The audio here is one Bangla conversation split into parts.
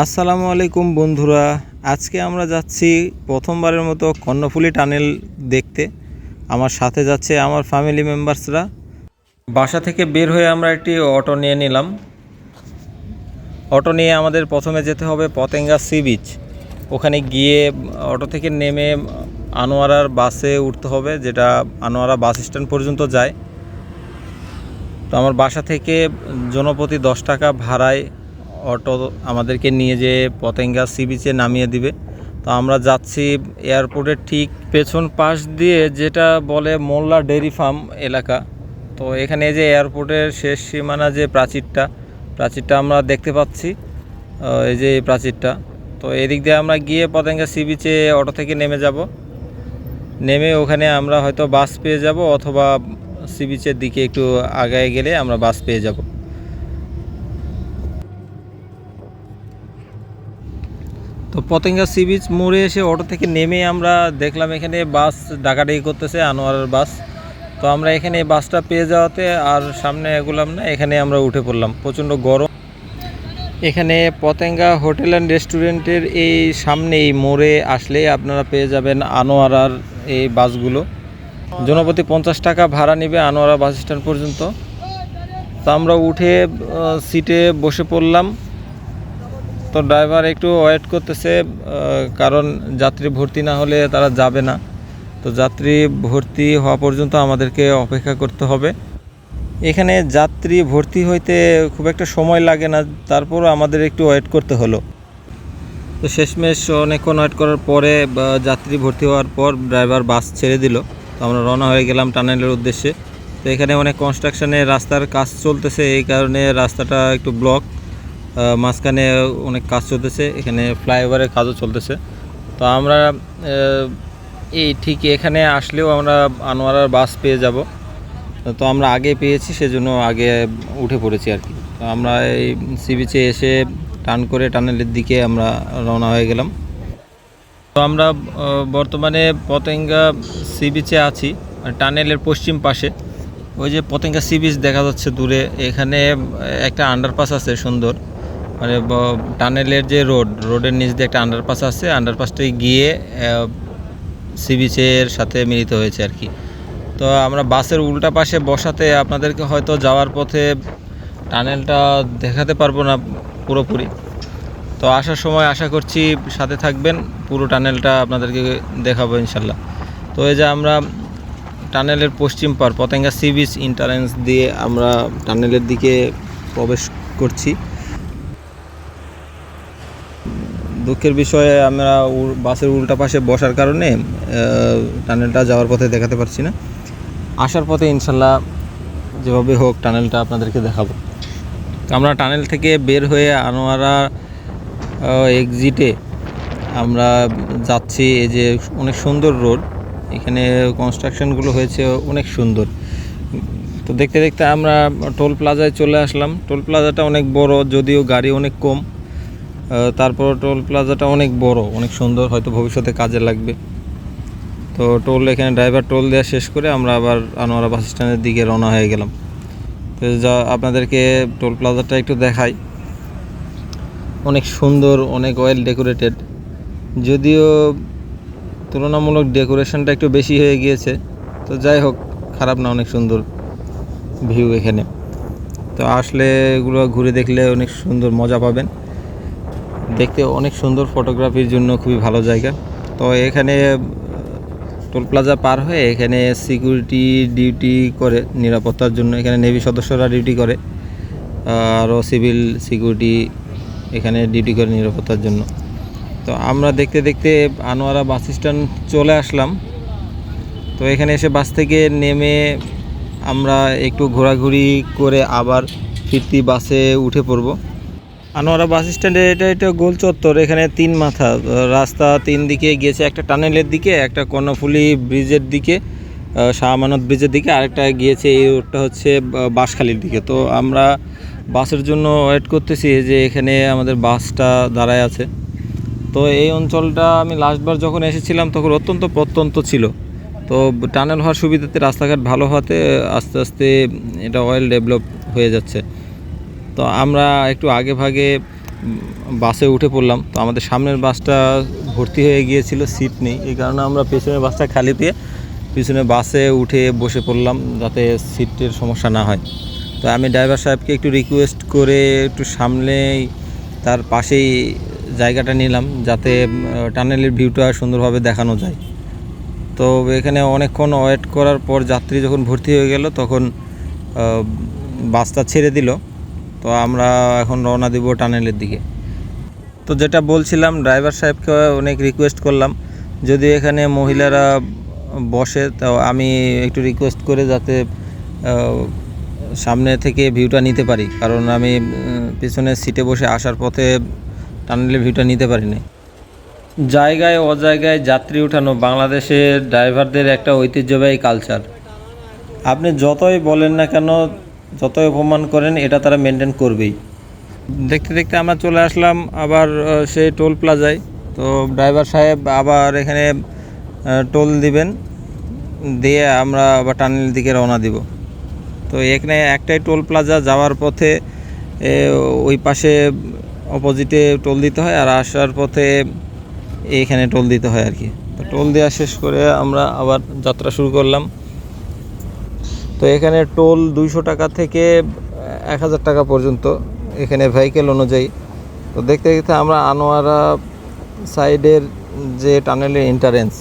আসসালামু আলাইকুম বন্ধুরা। আজকে আমরা যাচ্ছি প্রথমবারের মতো কর্ণফুলি টানেল দেখতে। আমার সাথে যাচ্ছে আমার ফ্যামিলি মেম্বার্সরা বাসা থেকে বের হয়ে আমরা একটি অটো নিয়ে নিলাম। অটো নিয়ে আমাদের প্রথমে যেতে হবে পতেঙ্গা সি বিচ। ওখানে গিয়ে অটো থেকে নেমে আনোয়ারার বাসে উঠতে হবে, যেটা আনোয়ারা বাস স্ট্যান্ড পর্যন্ত যায়। তো আমার বাসা থেকে জনপ্রতি দশ টাকা ভাড়ায় অটো আমাদেরকে নিয়ে যেয়ে পতেঙ্গা সি বিচে নামিয়ে দিবে। তো আমরা যাচ্ছি এয়ারপোর্টের ঠিক পেছন পাশ দিয়ে, যেটা বলে মোল্লা ডেয়ারি ফার্ম এলাকা। তো এখানে যে এয়ারপোর্টের শেষ সীমানা যে প্রাচীরটা প্রাচীরটা আমরা দেখতে পাচ্ছি এই যে প্রাচীরটা। তো এদিক দিয়ে আমরা গিয়ে পতেঙ্গা সি বিচে অটো থেকে নেমে যাব। নেমে ওখানে আমরা হয়তো বাস পেয়ে যাব, অথবা সি বিচের দিকে একটু আগায় গেলে আমরা বাস পেয়ে যাব। তো পতেঙ্গা সি বিচ মোড়ে এসে অটো থেকে নেমে আমরা দেখলাম এখানে বাস ডাকাডাকি করতেছে আনোয়ারের বাস। তো আমরা এখানে বাসটা পেয়ে যাওয়াতে আর সামনে এগুলাম না, এখানে আমরা উঠে পড়লাম। প্রচণ্ড গরম। এখানে পতেঙ্গা হোটেল অ্যান্ড রেস্টুরেন্টের এই সামনে এই মোড়ে আসলে আপনারা পেয়ে যাবেন আনোয়ারার এই বাসগুলো। জনপ্রতি পঞ্চাশ টাকা ভাড়া নেবে আনোয়ারা বাস স্ট্যান্ড পর্যন্ত। তো আমরা উঠে সিটে বসে পড়লাম। তো ড্রাইভার একটু ওয়েট করতেছে কারণ যাত্রী ভর্তি না হলে তারা যাবে না। তো যাত্রী ভর্তি হওয়া পর্যন্ত আমাদেরকে অপেক্ষা করতে হবে। এখানে যাত্রী ভর্তি হইতে খুব একটা সময় লাগে না তারপরও আমাদের একটু ওয়েট করতে হলো। তো শেষমেশ অনেকক্ষণ ওয়েট করার পরে যাত্রী ভর্তি হওয়ার পর ড্রাইভার বাস ছেড়ে দিল। তো আমরা রওনা হয়ে গেলাম টানেলের উদ্দেশ্যে। তো এখানে অনেক কনস্ট্রাকশনে রাস্তার কাজ চলতেছে, এই কারণে রাস্তাটা একটু ব্লক মাঝখানে অনেক কাজ চলতেছে, এখানে ফ্লাইওভারের কাজও চলতেছে। তো আমরা এই ঠিক এখানে আসলেও আমরা আনোয়ারার বাস পেয়ে যাব। তো আমরা আগে পেয়েছি, সেজন্য আগে উঠে পড়েছি আর কি। তো আমরা এই সি বিচে এসে টান করে টানেলের দিকে আমরা রওনা হয়ে গেলাম। তো আমরা বর্তমানে পতেঙ্গা সি বিচে আছি মানে টানেলের পশ্চিম পাশে। ওই যে পতেঙ্গা সি বিচ দেখা যাচ্ছে দূরে, এখানে একটা আন্ডারপাস আছে সুন্দর। মানে টানেলের যে রোড, রোডের নিচ দিয়ে একটা আন্ডারপাস আছে আন্ডারপাসটাই গিয়ে সি বিচের সাথে মিলিত হয়েছে আর কি। তো আমরা বাসের উল্টা পাশে বসাতে আপনাদেরকে হয়তো যাওয়ার পথে টানেলটা দেখাতে পারব না পুরোপুরি। তো আসার সময় আশা করছি সাথে থাকবেন, পুরো টানেলটা আপনাদেরকে দেখাবো ইনশাল্লাহ। তো এই যে আমরা টানেলের পশ্চিম পার পতেঙ্গা সি বিচ ইন্টারেন্স দিয়ে আমরা টানেলের দিকে প্রবেশ করছি। দুঃখের বিষয়ে আমরা বাসের উল্টা পাশে বসার কারণে টানেলটা যাওয়ার পথে দেখাতে পারছি না। আসার পথে ইনশাল্লাহ যেভাবে হোক টানেলটা আপনাদেরকে দেখাবো। আমরা টানেল থেকে বের হয়ে আনোয়ারা এক্সিটে আমরা যাচ্ছি, এই যে অনেক সুন্দর রোড। এখানে কনস্ট্রাকশনগুলো হয়েছে অনেক সুন্দর। তো দেখতে দেখতে আমরা টোল প্লাজায় চলে আসলাম। টোল প্লাজাটা অনেক বড়, যদিও গাড়ি অনেক কম। তারপর টোল প্লাজাটা অনেক বড়, অনেক সুন্দর, হয়তো ভবিষ্যতে কাজে লাগবে। তো টোল এখানে ড্রাইভার টোল দেওয়া শেষ করে আমরা আবার আনোয়ারা বাস স্ট্যান্ডের দিকে রওনা হয়ে গেলাম। তো যা, আপনাদেরকে টোল প্লাজাটা একটু দেখাই। অনেক সুন্দর, অনেক ওয়েল ডেকোরেটেড যদিও তুলনামূলক ডেকোরেশনটা একটু বেশি হয়ে গিয়েছে, তো যাই হোক, খারাপ না, অনেক সুন্দর ভিউ এখানে। তো আসলে এগুলো ঘুরে দেখলে অনেক সুন্দর মজা পাবেন। দেখতে অনেক সুন্দর ফটোগ্রাফির জন্য খুবই ভালো জায়গা। তো এখানে টোল প্লাজা পার হয়ে এখানে সিকিউরিটি ডিউটি করে নিরাপত্তার জন্য এখানে নেভি সদস্যরা ডিউটি করে, আরও সিভিল সিকিউরিটি এখানে ডিউটি করে নিরাপত্তার জন্য। তো আমরা দেখতে দেখতে আনোয়ারা বাস স্ট্যান্ড চলে আসলাম। তো এখানে এসে বাস থেকে নেমে আমরা একটু ঘোরাঘুরি করে আবার ফিরতি বাসে উঠে পড়ব। আনোয়ারা বাস স্ট্যান্ডে এটা এটা গোল চত্বর এখানে তিন মাথা রাস্তা তিন দিকে গিয়েছে একটা টানেলের দিকে একটা কর্ণফুলি ব্রিজের দিকে আহ, শাহ আমানত ব্রিজের দিকে আরেকটা গিয়েছে এই রোডটা হচ্ছে বাঁশখালীর দিকে। তো আমরা বাসের জন্য ওয়েট করতেছি যে এখানে আমাদের বাসটা দাঁড়ায় আছে। তো এই অঞ্চলটা আমি লাস্টবার যখন এসেছিলাম তখন অত্যন্ত প্রত্যন্ত ছিল। তো টানেল হওয়ার সুবিধাতে রাস্তাঘাট ভালো হওয়াতে আস্তে আস্তে এটা অয়েল ডেভেলপ হয়ে যাচ্ছে। তো আমরা একটু আগে ভাগে বাসে উঠে পড়লাম। তো আমাদের সামনের বাসটা ভর্তি হয়ে গিয়েছিল, সিট নেই। এই কারণে আমরা পেছনের বাসটা খালি পেয়ে পিছনে বাসে উঠে বসে পড়লাম যাতে সিটের সমস্যা না হয়। তো আমি ড্রাইভার সাহেবকে একটু রিকোয়েস্ট করে একটু সামনেই তার পাশেই জায়গাটা নিলাম, যাতে টানেলের ভিউটা সুন্দরভাবে দেখানো যায়। তো এখানে অনেকক্ষণ ওয়েট করার পর যাত্রী যখন ভর্তি হয়ে গেল, তখন বাসটা ছেড়ে দিল। তো আমরা এখন রওনা দিব টানেলের দিকে। তো যেটা বলছিলাম ড্রাইভার সাহেবকে অনেক রিকোয়েস্ট করলাম, যদি এখানে মহিলারা বসে, তো আমি একটু রিকোয়েস্ট করে যাতে সামনে থেকে ভিউটা নিতে পারি। কারণ আমি পিছনের সিটে বসে আসার পথে টানেলের ভিউটা নিতে পারিনি। জায়গায় অজায়গায় যাত্রী উঠানো বাংলাদেশের ড্রাইভারদের একটা ঐতিহ্যবাহী কালচার আপনি যতই বলেন না কেন যতই অপমান করেন, এটা তারা মেনটেন করবেই। দেখতে দেখতে আমরা চলে আসলাম আবার সেই টোল প্লাজায়। তো ড্রাইভার সাহেব আবার এখানে টোল দিবেন, দিয়ে আমরা আবার টানেলের দিকে রওনা দিব। তো এখানে একটাই টোল প্লাজা যাওয়ার পথে ওই পাশে অপোজিটে টোল দিতে হয়, আর আসার পথে এইখানে টোল দিতে হয় আর কি। তো টোল দেওয়া শেষ করে আমরা আবার যাত্রা শুরু করলাম। তো এখানে টোল দুইশো টাকা থেকে এক হাজার টাকা পর্যন্ত এখানে ভেহিকেল অনুযায়ী। তো দেখতে দেখতে আমরা আনোয়ারা সাইডের যে টানেলের এন্টারেন্স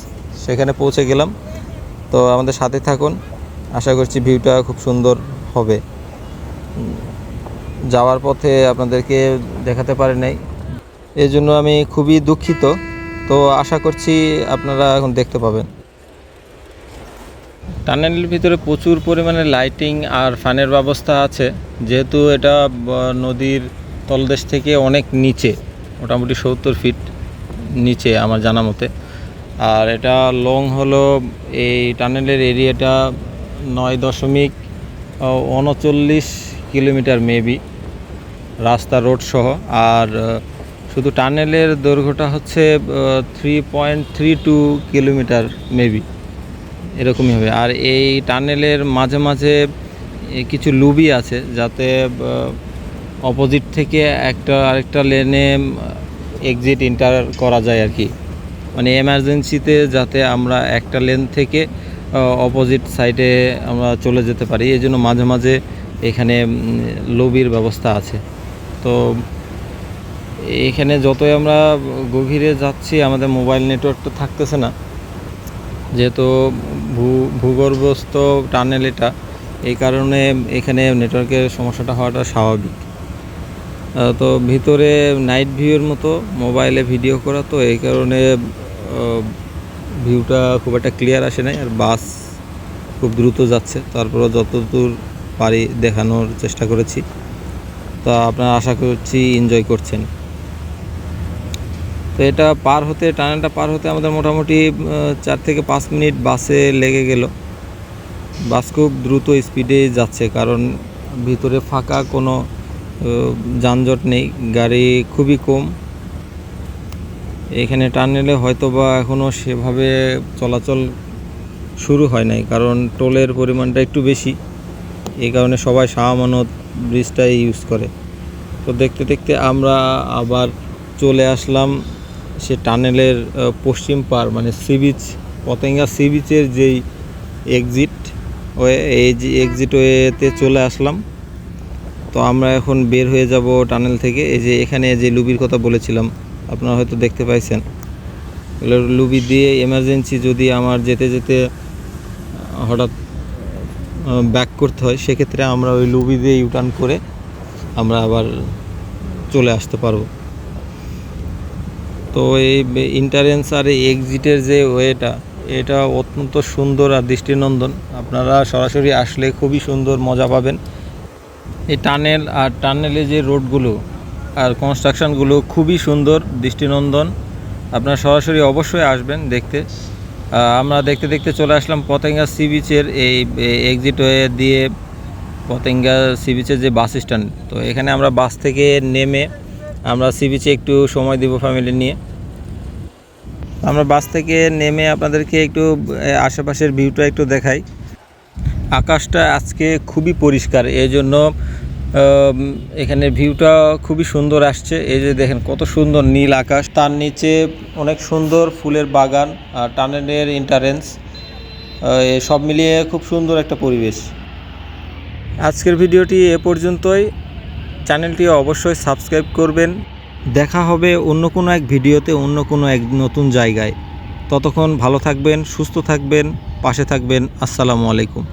সেখানে পৌঁছে গেলাম। তো আমাদের সাথে থাকুন, আশা করছি ভিউটা খুব সুন্দর হবে। যাওয়ার পথে আপনাদেরকে দেখাতে পারি নাই। এই জন্য আমি খুবই দুঃখিত। তো আশা করছি আপনারা এখন দেখতে পাবেন। টানেলের ভিতরে প্রচুর পরিমাণে লাইটিং আর ফ্যানের ব্যবস্থা আছে। যেহেতু এটা নদীর তলদেশ থেকে অনেক নিচে, মোটামুটি সত্তর ফিট নিচে আমার জানা মতে। আর এটা লং হলো এই টানেলের এরিয়াটা নয় দশমিক উনচল্লিশ কিলোমিটার মেবি রাস্তা রোড সহ। আর শুধু টানেলের দৈর্ঘ্যটা হচ্ছে three point three two kilometre maybe এরকমই হবে। আর এই টানেলের মাঝে মাঝে কিছু লুবি আছে যাতে অপোজিট থেকে একটা আরেকটা লেনে এক্সিট ইন্টার করা যায় আর কি। মানে এমার্জেন্সিতে যাতে আমরা একটা লেন থেকে অপোজিট সাইডে আমরা চলে যেতে পারি। এই জন্য মাঝে মাঝে এখানে লবির ব্যবস্থা আছে। তো এখানে যতই আমরা গভীরে যাচ্ছি, আমাদের মোবাইল নেটওয়ার্ক তো থাকতেছে না। যেহেতু ভূ, ভূগর্ভস্থ টানেল এটা। এই কারণে এখানে নেটওয়ার্কের সমস্যাটা হওয়াটা স্বাভাবিক। তো ভিতরে নাইট ভিউয়ের মতো, মোবাইলে ভিডিও করা, তো এই কারণে ভিউটা খুব একটা ক্লিয়ার আসে নাই, আর বাস খুব দ্রুত যাচ্ছে। তারপরে যতদূর পারি দেখানোর চেষ্টা করেছি। তা আপনারা আশা করছি এনজয় করছেন। তো এটা পার হতে, টানেলটা পার হতে আমাদের মোটামুটি চার থেকে পাঁচ মিনিট বাসে লেগে গেল। বাস খুব দ্রুত স্পিডে যাচ্ছে, কারণ ভিতরে ফাঁকা কোনো যানজট নেই, গাড়ি খুবই কম। এখানে টানেলে হয়তো বা এখনও সেভাবে চলাচল শুরু হয় নাই, কারণ টোলের পরিমাণটা একটু বেশি। এই কারণে সবাই শাহমানত ব্রিজটাই ইউজ করে। তো দেখতে দেখতে আমরা আবার চলে আসলাম সে টানেলের পশ্চিম পার মানে সি বিচ, পতেঙ্গা সি বিচের যেই এক্সিট ওয়ে, এই যে এক্সিট ওয়েতে চলে আসলাম। তো আমরা এখন বের হয়ে যাব টানেল থেকে। এই যে এখানে যে লুবির কথা বলেছিলাম, আপনারা হয়তো দেখতে পাইছেন। লুবি দিয়ে এমার্জেন্সি যদি আমার যেতে যেতে হঠাৎ ব্যাক করতে হয়, সেক্ষেত্রে আমরা ওই লুবি দিয়ে ইউটার্ন করে আমরা আবার চলে আসতে পারব। তো এই ইন্টারেন্স আর এক্সিটের যে ওয়েটা, এটা অত্যন্ত সুন্দর আর দৃষ্টিনন্দন। আপনারা সরাসরি আসলে খুবই সুন্দর মজা পাবেন। এই টানেল আর টানেলে যে রোডগুলো আর কনস্ট্রাকশনগুলো খুবই সুন্দর, দৃষ্টিনন্দন। আপনারা সরাসরি অবশ্যই আসবেন দেখতে। আমরা দেখতে দেখতে চলে আসলাম পতেঙ্গা সি বিচের এই এক্সিট ওয়ে দিয়ে পতেঙ্গা সি বিচের যে বাস স্ট্যান্ড তো এখানে আমরা বাস থেকে নেমে আমরা সি বিচে একটু সময় দিব ফ্যামিলি নিয়ে। আমরা বাস থেকে নেমে আপনাদেরকে একটু আশেপাশের ভিউটা একটু দেখাই। আকাশটা আজকে খুবই পরিষ্কার এই জন্য এখানে ভিউটা খুবই সুন্দর আসছে। এই যে দেখেন কত সুন্দর নীল আকাশ। তার নিচে অনেক সুন্দর ফুলের বাগান আর টানেলের ইন্টারেন্স সব মিলিয়ে খুব সুন্দর একটা পরিবেশ। আজকের ভিডিওটি এ পর্যন্তই। চ্যানেলটি অবশ্যই সাবস্ক্রাইব করবেন। দেখা হবে অন্য কোনো এক ভিডিওতে অন্য কোনো এক নতুন জায়গায়। ততক্ষণ ভালো থাকবেন, সুস্থ থাকবেন, পাশে থাকবেন। আসসালামু আলাইকুম।